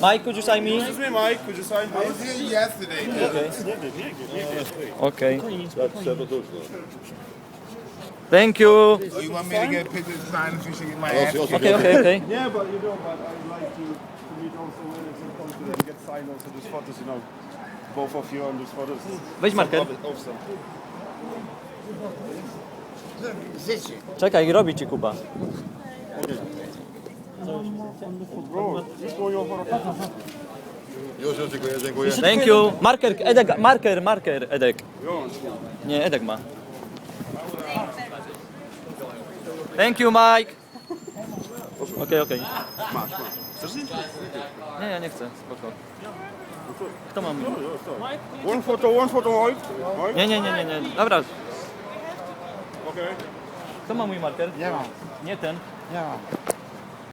Mike, could you sign me? Excuse me, Mike, could you sign I was here yesterday. Okay. Tak, to już. Thank you. Oh, you want me to get pictures, sign the fish, and get my ass? Okay, okay, okay. Yeah, but you know, but I'd like to, to meet also Lennox and Conte and get signed also these photos, you know. Both of you on these photos. Weź marker. Awesome. Czekaj, robi ci Kuba. Bro, Już, już, dziękuję, dziękuję. Thank you. Marker, Edek, marker, marker, Edek. Nie, Edek ma. Thank you, Mike. Okej, okej. Nie, ja nie chcę, spoko. Kto ma? One photo, one photo, Mike. Mike, Nie, nie, nie, nie, nie. Dobra, okay. kto ma mój marker? Nie mam, Nie ten. nie mam.